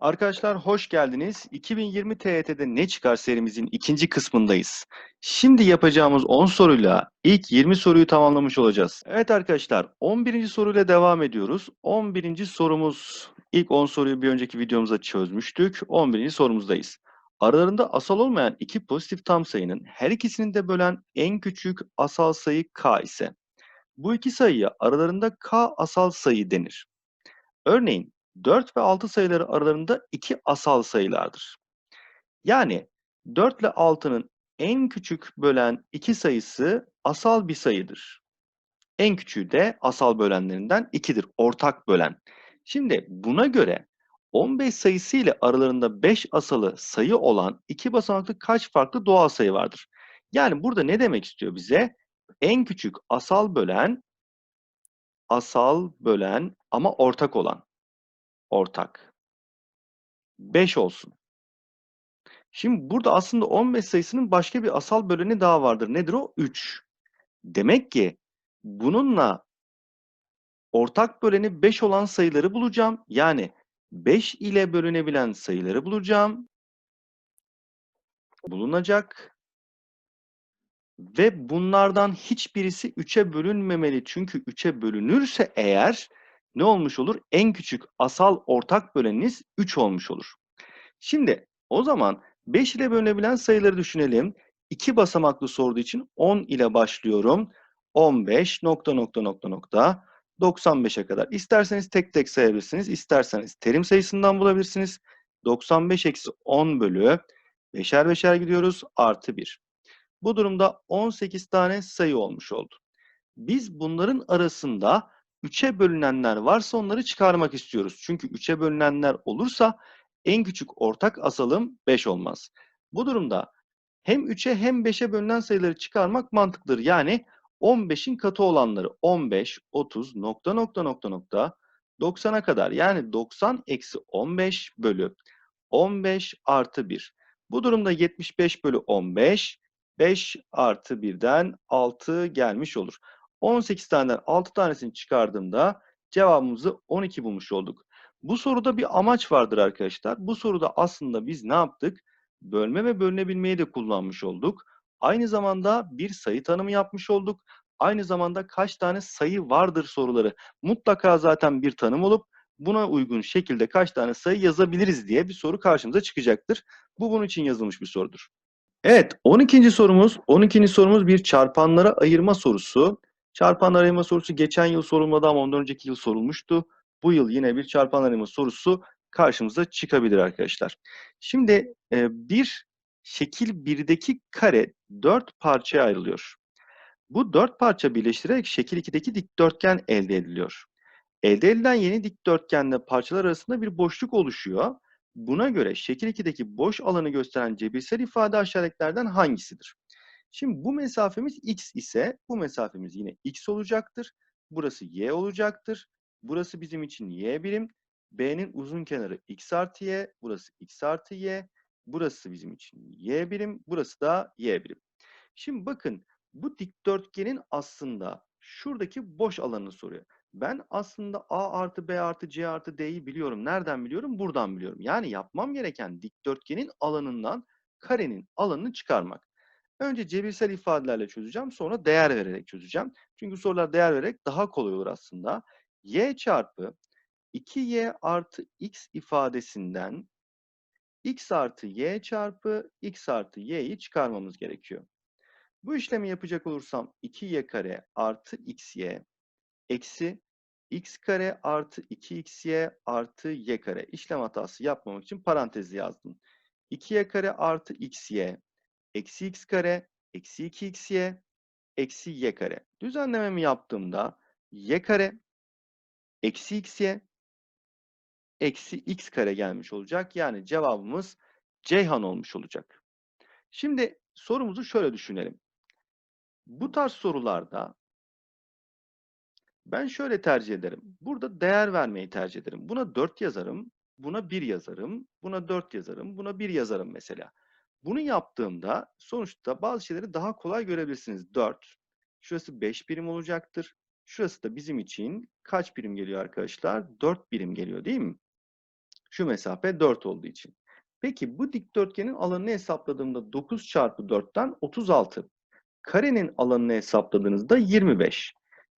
Arkadaşlar hoş geldiniz. 2020 TYT'de ne çıkar serimizin ikinci kısmındayız. Şimdi yapacağımız 10 soruyla ilk 20 soruyu tamamlamış olacağız. Evet arkadaşlar 11. soruyla devam ediyoruz. 11. sorumuz ilk 10 soruyu bir önceki videomuzda çözmüştük. 11. sorumuzdayız. Aralarında asal olmayan iki pozitif tam sayının her ikisini de bölen en küçük asal sayı k ise bu iki sayıya aralarında k asal sayı denir. Örneğin 4 ve 6 sayıları aralarında iki asal sayılardır. Yani 4 ile 6'nın en küçük bölen iki sayısı asal bir sayıdır. En küçüğü de asal bölenlerinden 2'dir. Ortak bölen. Şimdi buna göre 15 sayısı ile aralarında 5 asalı sayı olan iki basamaklı kaç farklı doğal sayı vardır? Yani burada ne demek istiyor bize? En küçük asal bölen, asal bölen ama ortak olan ortak. 5 olsun. Şimdi burada aslında 15 sayısının başka bir asal böleni daha vardır. Nedir o? 3. Demek ki bununla ortak böleni 5 olan sayıları bulacağım. Yani 5 ile bölünebilen sayıları bulacağım. Bulunacak. Ve bunlardan hiçbirisi 3'e bölünmemeli. Çünkü 3'e bölünürse eğer ne olmuş olur? En küçük asal ortak böleniniz 3 olmuş olur. Şimdi o zaman 5 ile bölünebilen sayıları düşünelim. 2 basamaklı sorduğu için 10 ile başlıyorum. 15 nokta nokta nokta nokta 95'e kadar. İsterseniz tek tek sayabilirsiniz. isterseniz terim sayısından bulabilirsiniz. 95 eksi 10 bölü 5'er beşer gidiyoruz. Artı 1. Bu durumda 18 tane sayı olmuş oldu. Biz bunların arasında 3'e bölünenler varsa onları çıkarmak istiyoruz. Çünkü 3'e bölünenler olursa en küçük ortak asalım 5 olmaz. Bu durumda hem 3'e hem 5'e bölünen sayıları çıkarmak mantıklıdır. Yani 15'in katı olanları 15, 30, nokta nokta nokta nokta 90'a kadar yani 90 eksi 15 bölü 15 artı 1. Bu durumda 75 bölü 15 5 artı 1'den 6 gelmiş olur. 18 taneden 6 tanesini çıkardığımda cevabımızı 12 bulmuş olduk. Bu soruda bir amaç vardır arkadaşlar. Bu soruda aslında biz ne yaptık? Bölme ve bölünebilmeyi de kullanmış olduk. Aynı zamanda bir sayı tanımı yapmış olduk. Aynı zamanda kaç tane sayı vardır soruları. Mutlaka zaten bir tanım olup buna uygun şekilde kaç tane sayı yazabiliriz diye bir soru karşımıza çıkacaktır. Bu bunun için yazılmış bir sorudur. Evet, 12. sorumuz. 12. sorumuz bir çarpanlara ayırma sorusu. Çarpanlara ayırma sorusu geçen yıl sorulmadı ama ondan önceki yıl sorulmuştu. Bu yıl yine bir çarpan ayırma sorusu karşımıza çıkabilir arkadaşlar. Şimdi e, bir şekil 1'deki kare 4 parçaya ayrılıyor. Bu 4 parça birleştirerek şekil 2'deki dikdörtgen elde ediliyor. Elde edilen yeni dikdörtgenle parçalar arasında bir boşluk oluşuyor. Buna göre şekil 2'deki boş alanı gösteren cebirsel ifade aşağıdakilerden hangisidir? Şimdi bu mesafemiz x ise bu mesafemiz yine x olacaktır. Burası y olacaktır. Burası bizim için y birim. B'nin uzun kenarı x artı y. Burası x artı y. Burası bizim için y birim. Burası da y birim. Şimdi bakın bu dikdörtgenin aslında şuradaki boş alanını soruyor. Ben aslında A artı B artı C artı D'yi biliyorum. Nereden biliyorum? Buradan biliyorum. Yani yapmam gereken dikdörtgenin alanından karenin alanını çıkarmak. Önce cebirsel ifadelerle çözeceğim. Sonra değer vererek çözeceğim. Çünkü sorular değer vererek daha kolay olur aslında. Y çarpı 2y artı x ifadesinden x artı y çarpı x artı y'yi çıkarmamız gerekiyor. Bu işlemi yapacak olursam 2y kare artı xy eksi x kare artı 2xy artı y kare. İşlem hatası yapmamak için parantezi yazdım. 2y kare artı xy eksi x kare eksi 2xy eksi y kare. Düzenlememi yaptığımda y kare eksi xy eksi x kare gelmiş olacak. Yani cevabımız Ceyhan olmuş olacak. Şimdi sorumuzu şöyle düşünelim. Bu tarz sorularda ben şöyle tercih ederim. Burada değer vermeyi tercih ederim. Buna 4 yazarım, buna 1 yazarım, buna 4 yazarım, buna 1 yazarım mesela. Bunu yaptığımda sonuçta bazı şeyleri daha kolay görebilirsiniz. 4, şurası 5 birim olacaktır. Şurası da bizim için kaç birim geliyor arkadaşlar? 4 birim geliyor değil mi? Şu mesafe 4 olduğu için. Peki bu dikdörtgenin alanını hesapladığımda 9 çarpı 4'ten 36. Karenin alanını hesapladığınızda 25.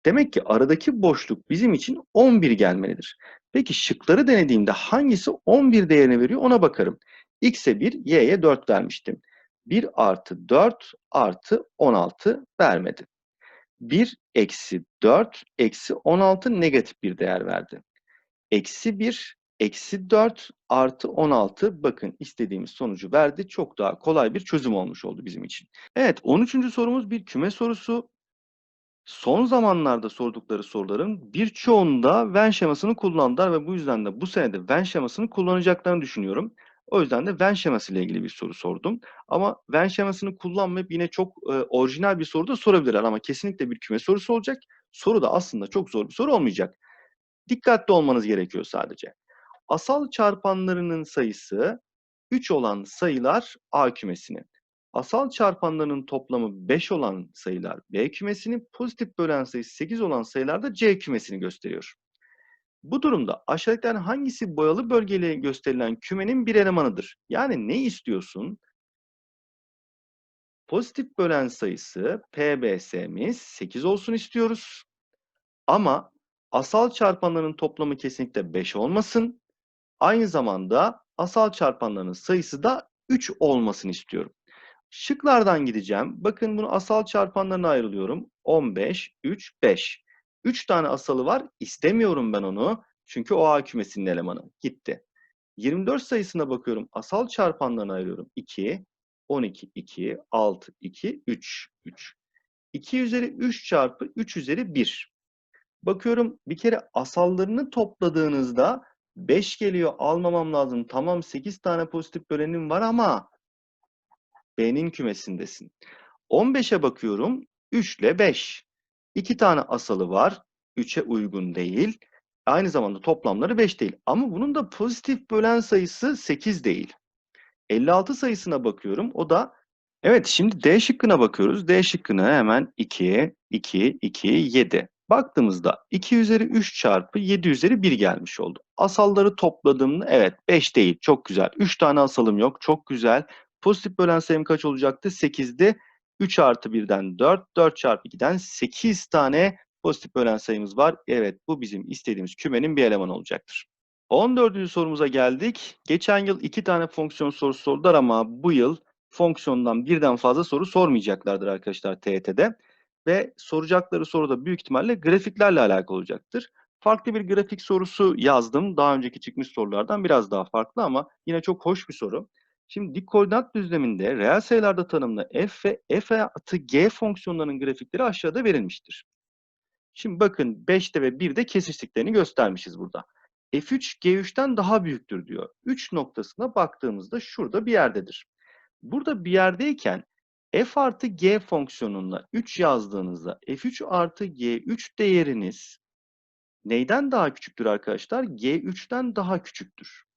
Demek ki aradaki boşluk bizim için 11 gelmelidir. Peki şıkları denediğimde hangisi 11 değerini veriyor ona bakarım. X'e 1, Y'ye 4 vermiştim. 1 artı 4 artı 16 vermedi. 1 eksi 4 eksi 16 negatif bir değer verdi. Eksi 1 eksi 4 artı 16 bakın istediğimiz sonucu verdi. Çok daha kolay bir çözüm olmuş oldu bizim için. Evet 13. sorumuz bir küme sorusu. Son zamanlarda sordukları soruların birçoğunda Venn şemasını kullandılar ve bu yüzden de bu senede Venn şemasını kullanacaklarını düşünüyorum. O yüzden de Venn şeması ile ilgili bir soru sordum. Ama Venn şemasını kullanmayıp yine çok e, orijinal bir soru da sorabilirler ama kesinlikle bir küme sorusu olacak. Soru da aslında çok zor bir soru olmayacak. Dikkatli olmanız gerekiyor sadece. Asal çarpanlarının sayısı 3 olan sayılar A kümesinin. Asal çarpanlarının toplamı 5 olan sayılar B kümesini, pozitif bölen sayısı 8 olan sayılar da C kümesini gösteriyor. Bu durumda aşağıdakilerden hangisi boyalı bölgeyle gösterilen kümenin bir elemanıdır? Yani ne istiyorsun? Pozitif bölen sayısı PBS'miz 8 olsun istiyoruz. Ama asal çarpanların toplamı kesinlikle 5 olmasın. Aynı zamanda asal çarpanların sayısı da 3 olmasını istiyorum. Şıklardan gideceğim. Bakın bunu asal çarpanlarına ayrılıyorum. 15, 3, 5. 3 tane asalı var. İstemiyorum ben onu. Çünkü o A kümesinin elemanı. Gitti. 24 sayısına bakıyorum. Asal çarpanlarına ayırıyorum. 2, 12, 2, 6, 2, 3, 3. 2 üzeri 3 çarpı 3 üzeri 1. Bakıyorum bir kere asallarını topladığınızda 5 geliyor almamam lazım. Tamam 8 tane pozitif bölenim var ama B'nin kümesindesin. 15'e bakıyorum 3 ile 5. 2 tane asalı var. 3'e uygun değil. Aynı zamanda toplamları 5 değil. Ama bunun da pozitif bölen sayısı 8 değil. 56 sayısına bakıyorum. O da evet şimdi D şıkkına bakıyoruz. D şıkkına hemen 2, 2, 2, 7. Baktığımızda 2 üzeri 3 çarpı 7 üzeri 1 gelmiş oldu. Asalları topladığımda evet 5 değil çok güzel. 3 tane asalım yok çok güzel. Pozitif bölen sayım kaç olacaktı? 8'di. 3 artı 1'den 4, 4 çarpı 2'den 8 tane pozitif bölen sayımız var. Evet bu bizim istediğimiz kümenin bir elemanı olacaktır. 14. sorumuza geldik. Geçen yıl 2 tane fonksiyon sorusu sordular ama bu yıl fonksiyondan birden fazla soru sormayacaklardır arkadaşlar TET'de. Ve soracakları soru da büyük ihtimalle grafiklerle alakalı olacaktır. Farklı bir grafik sorusu yazdım. Daha önceki çıkmış sorulardan biraz daha farklı ama yine çok hoş bir soru. Şimdi dik koordinat düzleminde reel sayılarda tanımlı f ve f artı g fonksiyonlarının grafikleri aşağıda verilmiştir. Şimdi bakın 5'te ve 1'de kesiştiklerini göstermişiz burada. f3 g3'ten daha büyüktür diyor. 3 noktasına baktığımızda şurada bir yerdedir. Burada bir yerdeyken f artı g fonksiyonuna 3 yazdığınızda f3 artı g3 değeriniz neyden daha küçüktür arkadaşlar? g3'ten daha küçüktür.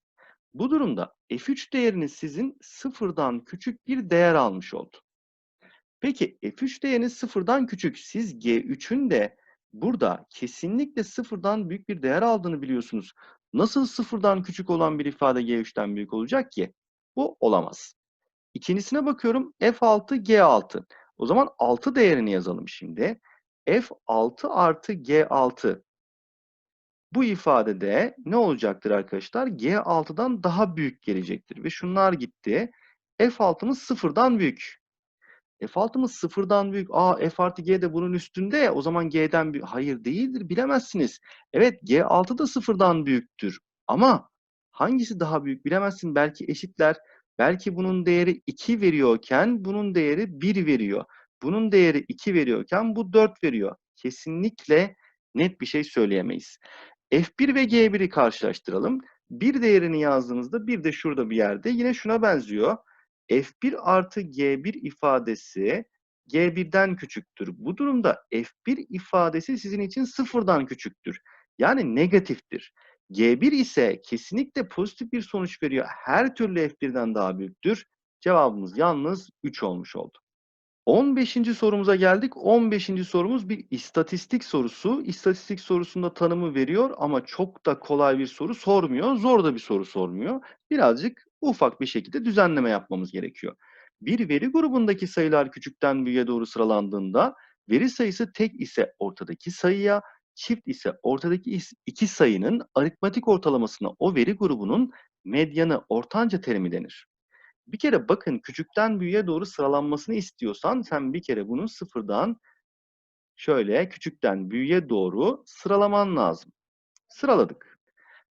Bu durumda f3 değeriniz sizin sıfırdan küçük bir değer almış oldu. Peki f3 değeriniz sıfırdan küçük. Siz g3'ün de burada kesinlikle sıfırdan büyük bir değer aldığını biliyorsunuz. Nasıl sıfırdan küçük olan bir ifade g3'ten büyük olacak ki? Bu olamaz. İkincisine bakıyorum f6 g6. O zaman 6 değerini yazalım şimdi. f6 artı g6 bu ifadede ne olacaktır arkadaşlar? G6'dan daha büyük gelecektir. Ve şunlar gitti. F6'mız sıfırdan büyük. F6'mız sıfırdan büyük. Aa F artı G de bunun üstünde. O zaman G'den büyük. Hayır değildir. Bilemezsiniz. Evet G6 da sıfırdan büyüktür. Ama hangisi daha büyük bilemezsin. Belki eşitler. Belki bunun değeri 2 veriyorken bunun değeri 1 veriyor. Bunun değeri 2 veriyorken bu 4 veriyor. Kesinlikle net bir şey söyleyemeyiz. F1 ve G1'i karşılaştıralım. Bir değerini yazdığınızda bir de şurada bir yerde yine şuna benziyor. F1 artı G1 ifadesi G1'den küçüktür. Bu durumda F1 ifadesi sizin için sıfırdan küçüktür. Yani negatiftir. G1 ise kesinlikle pozitif bir sonuç veriyor. Her türlü F1'den daha büyüktür. Cevabımız yalnız 3 olmuş oldu. 15. sorumuza geldik. 15. sorumuz bir istatistik sorusu. İstatistik sorusunda tanımı veriyor ama çok da kolay bir soru sormuyor. Zor da bir soru sormuyor. Birazcık ufak bir şekilde düzenleme yapmamız gerekiyor. Bir veri grubundaki sayılar küçükten büyüğe doğru sıralandığında veri sayısı tek ise ortadaki sayıya, çift ise ortadaki iki sayının aritmatik ortalamasına o veri grubunun medyanı ortanca terimi denir. Bir kere bakın küçükten büyüğe doğru sıralanmasını istiyorsan sen bir kere bunu sıfırdan şöyle küçükten büyüğe doğru sıralaman lazım. Sıraladık.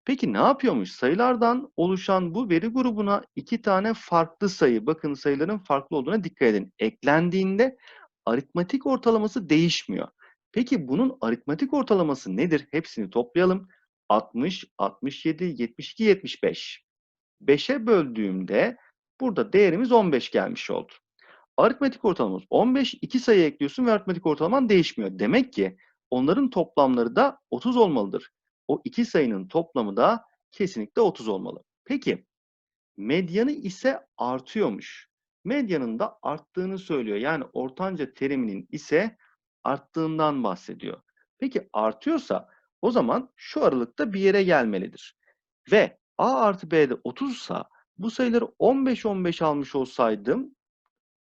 Peki ne yapıyormuş? Sayılardan oluşan bu veri grubuna iki tane farklı sayı, bakın sayıların farklı olduğuna dikkat edin. Eklendiğinde aritmatik ortalaması değişmiyor. Peki bunun aritmatik ortalaması nedir? Hepsini toplayalım. 60, 67, 72, 75. 5'e böldüğümde Burada değerimiz 15 gelmiş oldu. Aritmetik ortalamamız 15. 2 sayı ekliyorsun ve aritmetik ortalaman değişmiyor. Demek ki onların toplamları da 30 olmalıdır. O iki sayının toplamı da kesinlikle 30 olmalı. Peki medyanı ise artıyormuş. Medyanın da arttığını söylüyor. Yani ortanca teriminin ise arttığından bahsediyor. Peki artıyorsa o zaman şu aralıkta bir yere gelmelidir. Ve A artı B'de 30 sa bu sayıları 15-15 almış olsaydım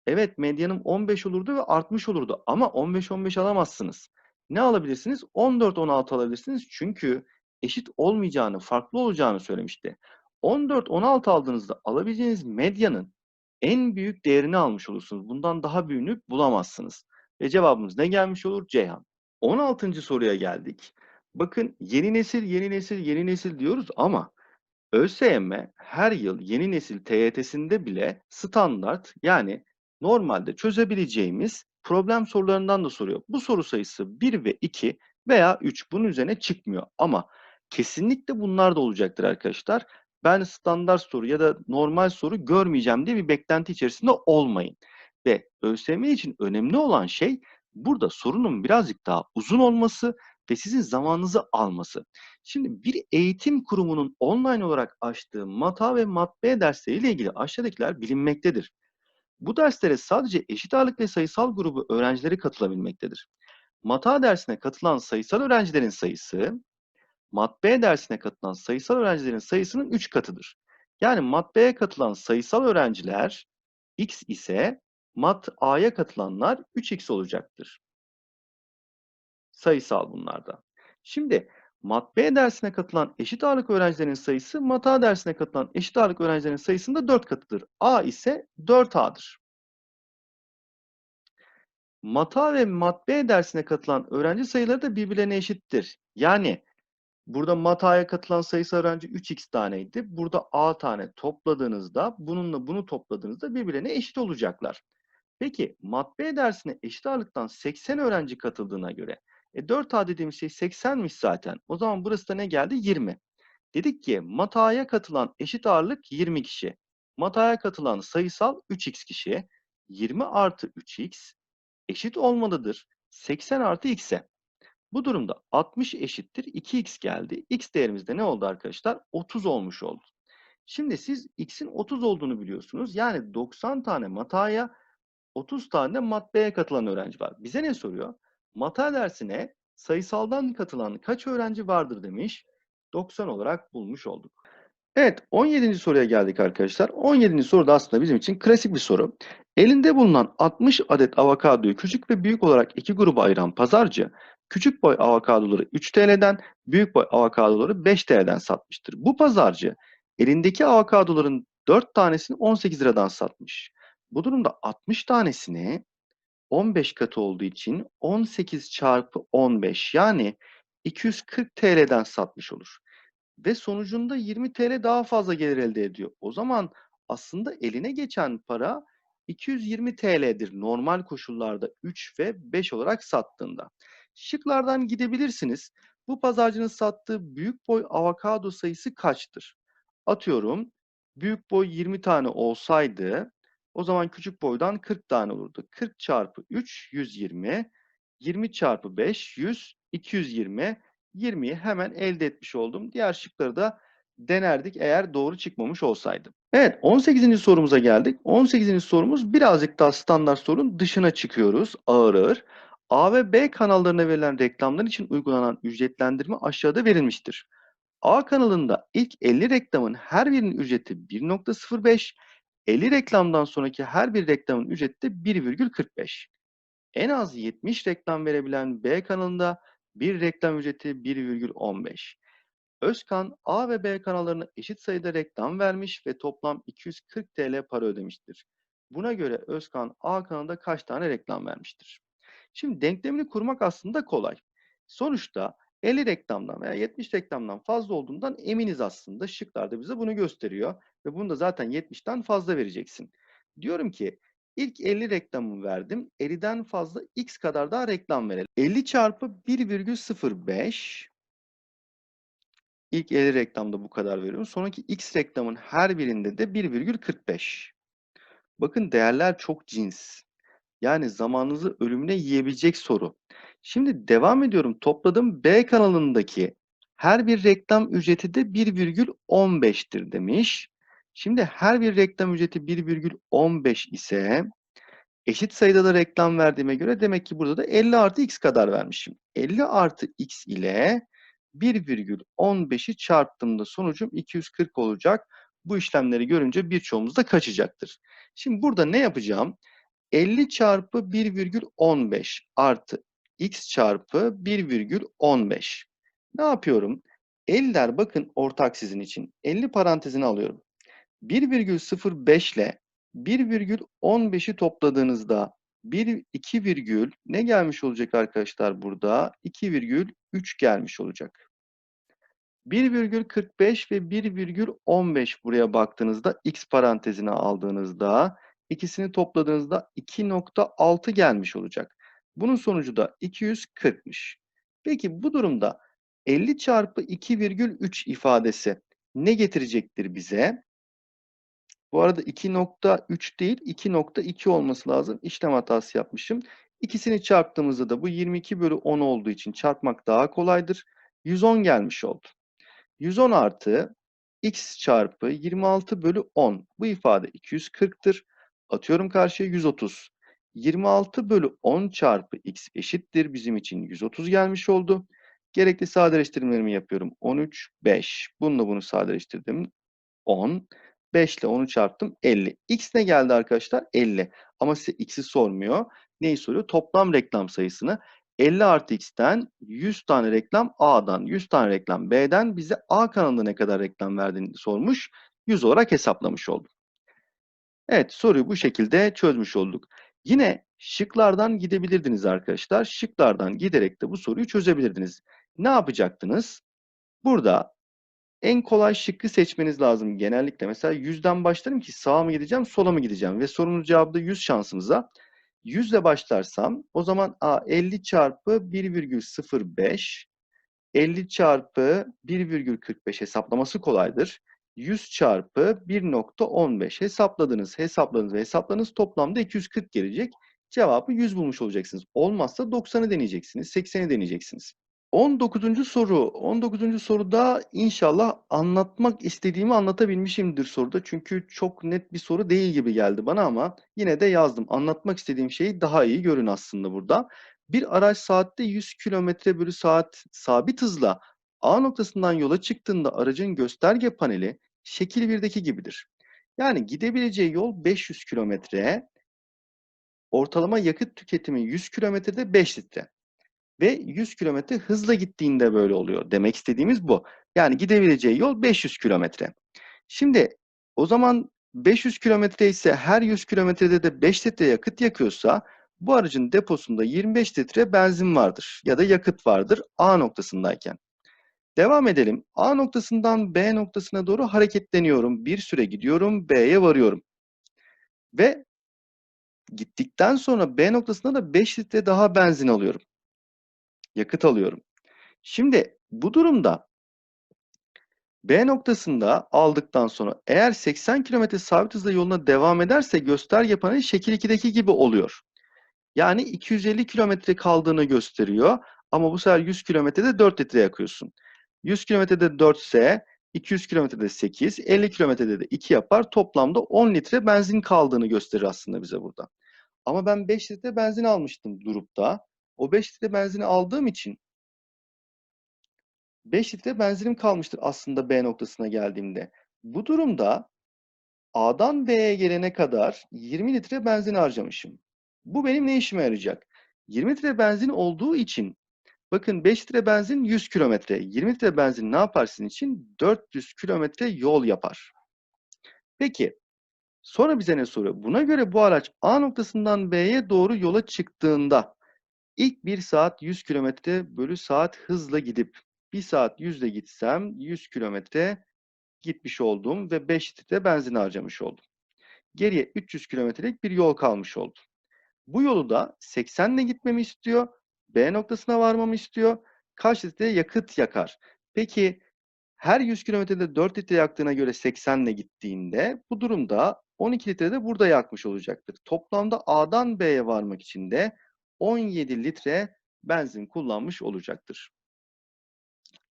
evet medyanım 15 olurdu ve artmış olurdu. Ama 15-15 alamazsınız. Ne alabilirsiniz? 14-16 alabilirsiniz. Çünkü eşit olmayacağını, farklı olacağını söylemişti. 14-16 aldığınızda alabileceğiniz medyanın en büyük değerini almış olursunuz. Bundan daha büyüğünü bulamazsınız. Ve cevabımız ne gelmiş olur? Ceyhan. 16. soruya geldik. Bakın yeni nesil, yeni nesil, yeni nesil diyoruz ama ÖSYM her yıl yeni nesil TYT'sinde bile standart yani normalde çözebileceğimiz problem sorularından da soruyor. Bu soru sayısı 1 ve 2 veya 3 bunun üzerine çıkmıyor ama kesinlikle bunlar da olacaktır arkadaşlar. Ben standart soru ya da normal soru görmeyeceğim diye bir beklenti içerisinde olmayın. Ve ÖSYM için önemli olan şey burada sorunun birazcık daha uzun olması ve sizin zamanınızı alması. Şimdi bir eğitim kurumunun online olarak açtığı mata ve matbaa dersleriyle ilgili aşağıdakiler bilinmektedir. Bu derslere sadece eşit ağırlık ve sayısal grubu öğrencileri katılabilmektedir. Mata dersine katılan sayısal öğrencilerin sayısı, matbaa dersine katılan sayısal öğrencilerin sayısının 3 katıdır. Yani matbaaya katılan sayısal öğrenciler x ise mat A'ya katılanlar 3x olacaktır sayısal bunlarda. Şimdi matbaa dersine katılan eşit ağırlık öğrencilerin sayısı mata dersine katılan eşit ağırlık öğrencilerin sayısında 4 katıdır. A ise 4A'dır. Mata ve matbaa dersine katılan öğrenci sayıları da birbirlerine eşittir. Yani burada mataya katılan sayısı öğrenci 3x taneydi. Burada A tane topladığınızda bununla bunu topladığınızda birbirlerine eşit olacaklar. Peki matbaa dersine eşit ağırlıktan 80 öğrenci katıldığına göre e 4A dediğimiz şey 80'miş zaten. O zaman burası da ne geldi? 20. Dedik ki mataya katılan eşit ağırlık 20 kişi. Mataya katılan sayısal 3x kişi. 20 artı 3x eşit olmalıdır. 80 artı x'e. Bu durumda 60 eşittir 2x geldi. x değerimiz de ne oldu arkadaşlar? 30 olmuş oldu. Şimdi siz x'in 30 olduğunu biliyorsunuz. Yani 90 tane mataya 30 tane matbaya katılan öğrenci var. Bize ne soruyor? Mata dersine sayısaldan katılan kaç öğrenci vardır demiş. 90 olarak bulmuş olduk. Evet 17. soruya geldik arkadaşlar. 17. soru da aslında bizim için klasik bir soru. Elinde bulunan 60 adet avokadoyu küçük ve büyük olarak iki gruba ayıran pazarcı küçük boy avokadoları 3 TL'den büyük boy avokadoları 5 TL'den satmıştır. Bu pazarcı elindeki avokadoların 4 tanesini 18 liradan satmış. Bu durumda 60 tanesini 15 katı olduğu için 18 çarpı 15 yani 240 TL'den satmış olur. Ve sonucunda 20 TL daha fazla gelir elde ediyor. O zaman aslında eline geçen para 220 TL'dir normal koşullarda 3 ve 5 olarak sattığında. Şıklardan gidebilirsiniz. Bu pazarcının sattığı büyük boy avokado sayısı kaçtır? Atıyorum büyük boy 20 tane olsaydı o zaman küçük boydan 40 tane olurdu. 40 çarpı 3 120. 20 çarpı 5 100. 220. 20'yi hemen elde etmiş oldum. Diğer şıkları da denerdik eğer doğru çıkmamış olsaydı. Evet 18. sorumuza geldik. 18. sorumuz birazcık daha standart sorunun dışına çıkıyoruz ağır ağır. A ve B kanallarına verilen reklamlar için uygulanan ücretlendirme aşağıda verilmiştir. A kanalında ilk 50 reklamın her birinin ücreti 1.05, 50 reklamdan sonraki her bir reklamın ücreti de 1,45. En az 70 reklam verebilen B kanalında bir reklam ücreti 1,15. Özkan A ve B kanallarına eşit sayıda reklam vermiş ve toplam 240 TL para ödemiştir. Buna göre Özkan A kanalında kaç tane reklam vermiştir? Şimdi denklemini kurmak aslında kolay. Sonuçta 50 reklamdan veya 70 reklamdan fazla olduğundan eminiz aslında. Şıklar da bize bunu gösteriyor. Ve bunu da zaten 70'ten fazla vereceksin. Diyorum ki ilk 50 reklamı verdim. 50'den fazla x kadar daha reklam verelim. 50 çarpı 1,05 İlk 50 reklamda bu kadar veriyorum. Sonraki x reklamın her birinde de 1,45. Bakın değerler çok cins. Yani zamanınızı ölümüne yiyebilecek soru. Şimdi devam ediyorum. Topladım B kanalındaki her bir reklam ücreti de 1,15'tir demiş. Şimdi her bir reklam ücreti 1,15 ise eşit sayıda da reklam verdiğime göre demek ki burada da 50 artı x kadar vermişim. 50 artı x ile 1,15'i çarptığımda sonucum 240 olacak. Bu işlemleri görünce birçoğumuz da kaçacaktır. Şimdi burada ne yapacağım? 50 çarpı 1,15 artı x çarpı 1,15. Ne yapıyorum? 50'ler bakın ortak sizin için. 50 parantezine alıyorum. 1,05 ile 1,15'i topladığınızda 1, 2 virgül ne gelmiş olacak arkadaşlar burada? 2,3 gelmiş olacak. 1,45 ve 1,15 buraya baktığınızda x parantezine aldığınızda ikisini topladığınızda 2.6 gelmiş olacak. Bunun sonucu da 240'mış. Peki bu durumda 50 çarpı 2,3 ifadesi ne getirecektir bize? Bu arada 2.3 değil 2.2 olması lazım. İşlem hatası yapmışım. İkisini çarptığımızda da bu 22 bölü 10 olduğu için çarpmak daha kolaydır. 110 gelmiş oldu. 110 artı x çarpı 26 bölü 10. Bu ifade 240'tır. Atıyorum karşıya 130. 26 bölü 10 çarpı x eşittir. Bizim için 130 gelmiş oldu. Gerekli sadeleştirmelerimi yapıyorum. 13, 5. Bununla bunu sadeleştirdim. 10. 5 ile 10'u çarptım 50. X ne geldi arkadaşlar? 50. Ama size x'i sormuyor. Neyi soruyor? Toplam reklam sayısını. 50 artı x'ten 100 tane reklam A'dan, 100 tane reklam B'den bize A kanalında ne kadar reklam verdiğini sormuş. 100 olarak hesaplamış olduk. Evet soruyu bu şekilde çözmüş olduk. Yine şıklardan gidebilirdiniz arkadaşlar. Şıklardan giderek de bu soruyu çözebilirdiniz. Ne yapacaktınız? Burada en kolay şıkkı seçmeniz lazım genellikle. Mesela 100'den başlarım ki sağa mı gideceğim, sola mı gideceğim? Ve sorunun cevabı da 100 şansımıza. 100 ile başlarsam o zaman A 50 çarpı 1,05 50 çarpı 1,45 hesaplaması kolaydır. 100 çarpı 1.15 hesapladınız, hesapladınız ve hesapladınız toplamda 240 gelecek. Cevabı 100 bulmuş olacaksınız. Olmazsa 90'ı deneyeceksiniz, 80'i deneyeceksiniz. 19. soru. 19. soruda inşallah anlatmak istediğimi anlatabilmişimdir soruda. Çünkü çok net bir soru değil gibi geldi bana ama yine de yazdım. Anlatmak istediğim şeyi daha iyi görün aslında burada. Bir araç saatte 100 km bölü saat sabit hızla A noktasından yola çıktığında aracın gösterge paneli şekil 1'deki gibidir. Yani gidebileceği yol 500 kilometre. Ortalama yakıt tüketimi 100 kilometrede 5 litre ve 100 kilometre hızla gittiğinde böyle oluyor. Demek istediğimiz bu. Yani gidebileceği yol 500 kilometre. Şimdi o zaman 500 kilometre ise her 100 kilometrede de 5 litre yakıt yakıyorsa bu aracın deposunda 25 litre benzin vardır ya da yakıt vardır A noktasındayken. Devam edelim. A noktasından B noktasına doğru hareketleniyorum. Bir süre gidiyorum, B'ye varıyorum. Ve gittikten sonra B noktasında da 5 litre daha benzin alıyorum yakıt alıyorum. Şimdi bu durumda B noktasında aldıktan sonra eğer 80 km sabit hızla yoluna devam ederse gösterge paneli şekil 2'deki gibi oluyor. Yani 250 km kaldığını gösteriyor ama bu sefer 100 kilometrede 4 litre yakıyorsun. 100 kilometrede 4 ise 200 kilometrede 8, 50 kilometrede de 2 yapar. Toplamda 10 litre benzin kaldığını gösterir aslında bize burada. Ama ben 5 litre benzin almıştım durup da. O 5 litre benzini aldığım için 5 litre benzinim kalmıştır aslında B noktasına geldiğimde. Bu durumda A'dan B'ye gelene kadar 20 litre benzin harcamışım. Bu benim ne işime yarayacak? 20 litre benzin olduğu için bakın 5 litre benzin 100 kilometre. 20 litre benzin ne yapar sizin için? 400 kilometre yol yapar. Peki sonra bize ne soruyor? Buna göre bu araç A noktasından B'ye doğru yola çıktığında ilk 1 saat 100 kilometre bölü saat hızla gidip 1 saat 100 ile gitsem 100 kilometre gitmiş oldum ve 5 litre benzin harcamış oldum. Geriye 300 kilometrelik bir yol kalmış oldu. Bu yolu da 80 ile gitmemi istiyor. B noktasına varmamı istiyor. Kaç litre yakıt yakar? Peki her 100 kilometrede 4 litre yaktığına göre 80 ile gittiğinde bu durumda 12 litre de burada yakmış olacaktır. Toplamda A'dan B'ye varmak için de 17 litre benzin kullanmış olacaktır.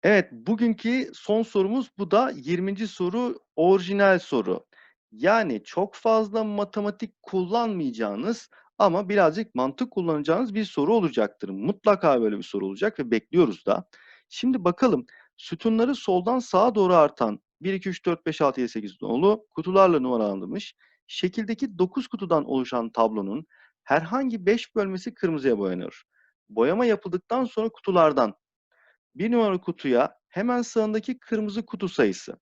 Evet, bugünkü son sorumuz bu da 20. soru orijinal soru. Yani çok fazla matematik kullanmayacağınız ama birazcık mantık kullanacağınız bir soru olacaktır. Mutlaka böyle bir soru olacak ve bekliyoruz da. Şimdi bakalım sütunları soldan sağa doğru artan 1, 2, 3, 4, 5, 6, 7, 8 nolu kutularla numaralandırılmış. Şekildeki 9 kutudan oluşan tablonun herhangi 5 bölmesi kırmızıya boyanıyor. Boyama yapıldıktan sonra kutulardan bir numaralı kutuya hemen sağındaki kırmızı kutu sayısı,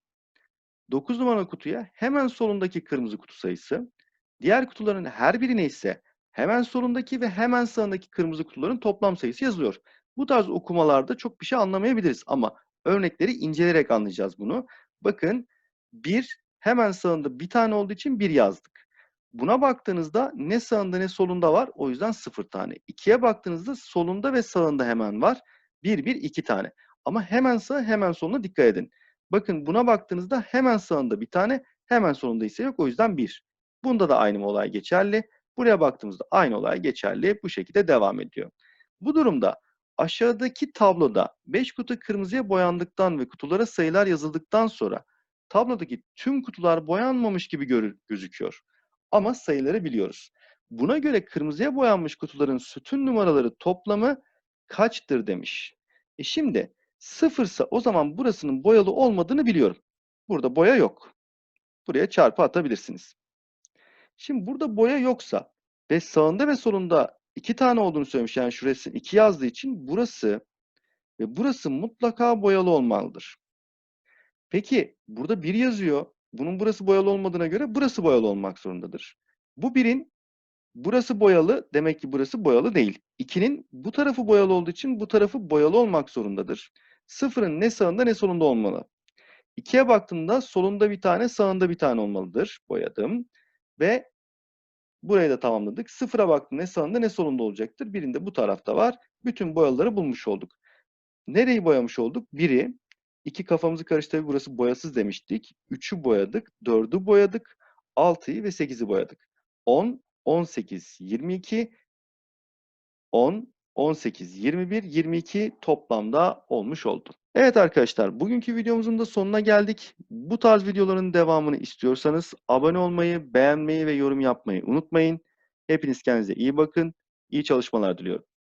9 numaralı kutuya hemen solundaki kırmızı kutu sayısı, diğer kutuların her birine ise hemen solundaki ve hemen sağındaki kırmızı kutuların toplam sayısı yazılıyor. Bu tarz okumalarda çok bir şey anlamayabiliriz ama örnekleri inceleyerek anlayacağız bunu. Bakın bir hemen sağında bir tane olduğu için bir yazdık. Buna baktığınızda ne sağında ne solunda var. O yüzden sıfır tane. İkiye baktığınızda solunda ve sağında hemen var. 1, 1, 2 tane. Ama hemen sağ hemen soluna dikkat edin. Bakın buna baktığınızda hemen sağında bir tane, hemen solunda ise yok. O yüzden 1. Bunda da aynı olay geçerli. Buraya baktığımızda aynı olay geçerli. Bu şekilde devam ediyor. Bu durumda aşağıdaki tabloda 5 kutu kırmızıya boyandıktan ve kutulara sayılar yazıldıktan sonra tablodaki tüm kutular boyanmamış gibi görü- gözüküyor. Ama sayıları biliyoruz. Buna göre kırmızıya boyanmış kutuların sütun numaraları toplamı kaçtır demiş. E şimdi sıfırsa o zaman burasının boyalı olmadığını biliyorum. Burada boya yok. Buraya çarpı atabilirsiniz. Şimdi burada boya yoksa ve sağında ve solunda iki tane olduğunu söylemiş. Yani şurası iki yazdığı için burası ve burası mutlaka boyalı olmalıdır. Peki burada bir yazıyor. Bunun burası boyalı olmadığına göre burası boyalı olmak zorundadır. Bu birin Burası boyalı, demek ki burası boyalı değil. 2'nin bu tarafı boyalı olduğu için bu tarafı boyalı olmak zorundadır. Sıfırın ne sağında ne solunda olmalı. 2'ye baktığımda solunda bir tane, sağında bir tane olmalıdır. Boyadım. Ve burayı da tamamladık. Sıfıra baktım ne sağında ne solunda olacaktır. Birinde bu tarafta var. Bütün boyaları bulmuş olduk. Nereyi boyamış olduk? Biri. İki kafamızı karıştırıp burası boyasız demiştik. Üçü boyadık. Dördü boyadık. Altıyı ve sekizi boyadık. 10, 18, 22, 10, 18, 21, 22 toplamda olmuş oldu. Evet arkadaşlar bugünkü videomuzun da sonuna geldik. Bu tarz videoların devamını istiyorsanız abone olmayı, beğenmeyi ve yorum yapmayı unutmayın. Hepiniz kendinize iyi bakın. İyi çalışmalar diliyorum.